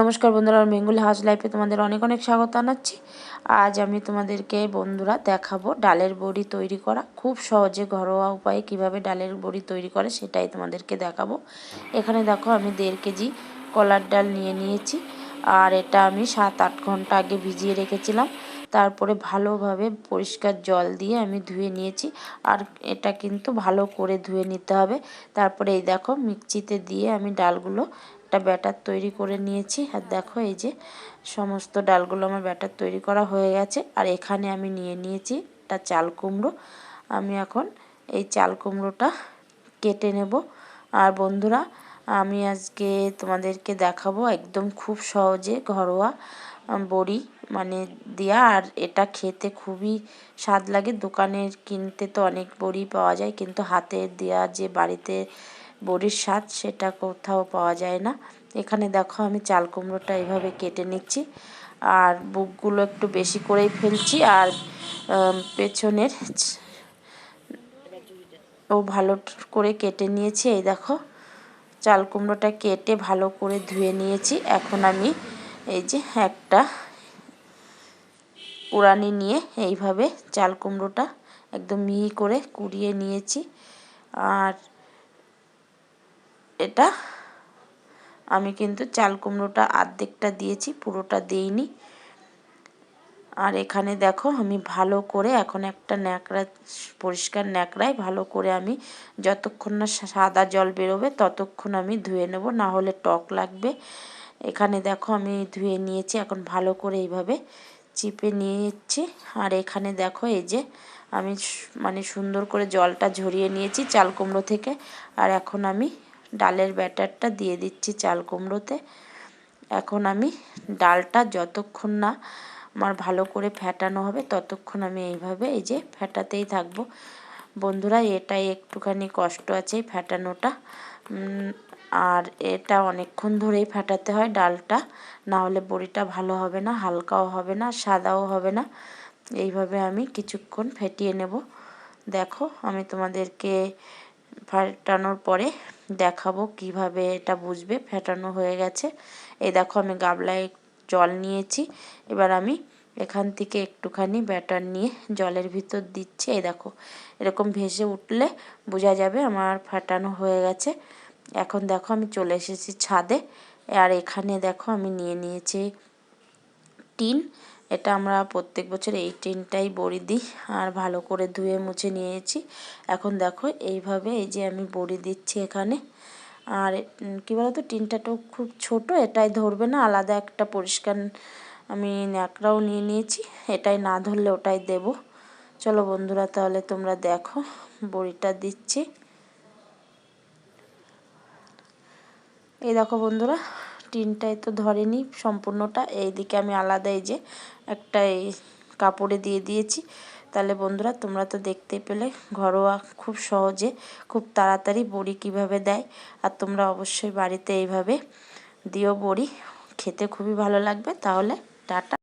নমস্কার বন্ধুরা Bengali house লাইফে তোমাদের অনেক অনেক স্বাগত জানাচ্ছি। আজ আমি তোমাদেরকে বন্ধুরা দেখাবো ডালের বড়ি তৈরি করা, খুব সহজে ঘরোয়া উপায়ে কীভাবে ডালের বড়ি তৈরি করে সেটাই তোমাদেরকে দেখাবো। এখানে দেখো আমি দেড় কেজি কলার ডাল নিয়ে নিয়েছি, আর এটা আমি সাত আট ঘণ্টা আগে ভিজিয়ে রেখেছিলাম। তারপরে ভালোভাবে পরিষ্কার জল দিয়ে আমি ধুয়ে নিয়েছি। আর এটা কিন্তু ভালো করে ধুয়ে নিতে হবে। তারপরে এই দেখো মিক্সিতে দিয়ে আমি ডালগুলো একটা ব্যাটার তৈরি করে নিয়েছি। আর দেখো এই যে সমস্ত ডালগুলো আমার ব্যাটার তৈরি করা হয়ে গেছে। আর এখানে আমি নিয়ে নিয়েছি একটা চাল কুমড়ো। আমি এখন এই চাল কুমড়োটা কেটে নেব। আর বন্ধুরা, আমি আজকে তোমাদেরকে দেখাবো একদম খুব সহজে ঘরোয়া বড়ি মানে দেওয়া আর এটা খেতে খুবই স্বাদ লাগে। দোকানের কিনতে তো অনেক বড়ি পাওয়া যায়, কিন্তু হাতে দেওয়া যে বাড়িতে বড়ির স্বাদ, সেটা কোথাও পাওয়া যায় না। এখানে দেখো, আমি চাল কুমড়োটা এইভাবে কেটে নিচ্ছি। আর বুকগুলো একটু বেশি করেই ফেলছি। আর পেছনের ও ভালো করে কেটে নিয়েছি। এই দেখো, চাল কুমড়োটা কেটে ভালো করে ধুয়ে নিয়েছি। এখন আমি এই যে একটা উড়ানি নিয়ে এইভাবে চাল কুমড়োটা একদম মিহি করে কুড়িয়ে নিয়েছি। আর এটা আমি কিন্তু চাল কুমড়োটা আর্ধেকটা দিয়েছি, পুরোটা দিইনি। আর এখানে দেখো আমি ভালো করে এখন একটা ন্যাকড়া, পরিষ্কার ন্যাকড়ায় ভালো করে আমি যতক্ষণ না সাদা জল বেরোবে ততক্ষণ আমি ধুয়ে নেব না হলে টক লাগবে। এখানে দেখো আমি ধুয়ে নিয়েছি, এখন ভালো করে এইভাবে চিপে নিয়েছি। আর এখানে দেখো এই যে আমি মানে সুন্দর করে জলটা ঝরিয়ে নিয়েছি চাল কুমড়ো থেকে। আর এখন আমি ডালের ব্যাটারটা দিয়ে দিচ্ছি চাল কুমড়োতে। এখন আমি ডালটা যতক্ষণ না আমার ভালো করে ফ্যাটানো হবে, ততক্ষণ আমি এইভাবে এই যে ফ্যাটাতেই থাকব। বন্ধুরা, এটাই একটুখানি কষ্ট আছে ফ্যাটানোটা আর এটা অনেকক্ষণ ধরেই ফাটাতে হয় ডালটা। না হলে বড়িটা ভালো হবে না, হালকাও হবে না, সাদাও হবে না। এইভাবে আমি কিছুক্ষণ ফেটিয়ে নেব। দেখো, আমি তোমাদেরকে ফাটানোর পরে দেখাবো কীভাবে এটা বুঝবে, ফেটানো হয়ে গেছে। এই দেখো, আমি গাবলায় জল নিয়েছি। এবার আমি এখান থেকে একটুখানি ব্যাটার নিয়ে জলের ভিতর দিচ্ছি। এই দেখো, এরকম ভেসে উঠলে বোঝা যাবে আমার ফাটানো হয়ে গেছে। এখন দেখো আমি চলে এসেছি ছাদে। আর এখানে দেখো আমি নিয়ে নিয়েছি টিন। এটা আমরা প্রত্যেক বছর এই টিনটাই বড়ি দিই আর ভালো করে ধুয়ে মুছে নিয়েছি। এখন দেখো এইভাবে এই যে আমি বড়ি দিচ্ছি এখানে। আর কী বলতো টিনটা তো খুব ছোট, এটাই ধরবে না, আলাদা একটা পরিষ্কার আমি ন্যাকড়াও নিয়ে নিয়েছি। এটাই না ধরলে ওটাই দেব। চলো বন্ধুরা, তাহলে তোমরা দেখো বড়িটা দিচ্ছি। এই দেখো বন্ধুরা, টিনটাই তো ধরেনি সম্পূর্ণটা। এইদিকে আমি আলাদাই যে একটা এই কাপড়ে দিয়ে দিয়েছি। তাহলে বন্ধুরা, তোমরা তো দেখতে পেলে ঘরোয়া খুব সহজে, খুব তাড়াতাড়ি বড়ি কীভাবে দেয়। আর তোমরা অবশ্যই বাড়িতে এইভাবে দিও বড়ি, খেতে খুবই ভালো লাগবে। তাহলে টাটা।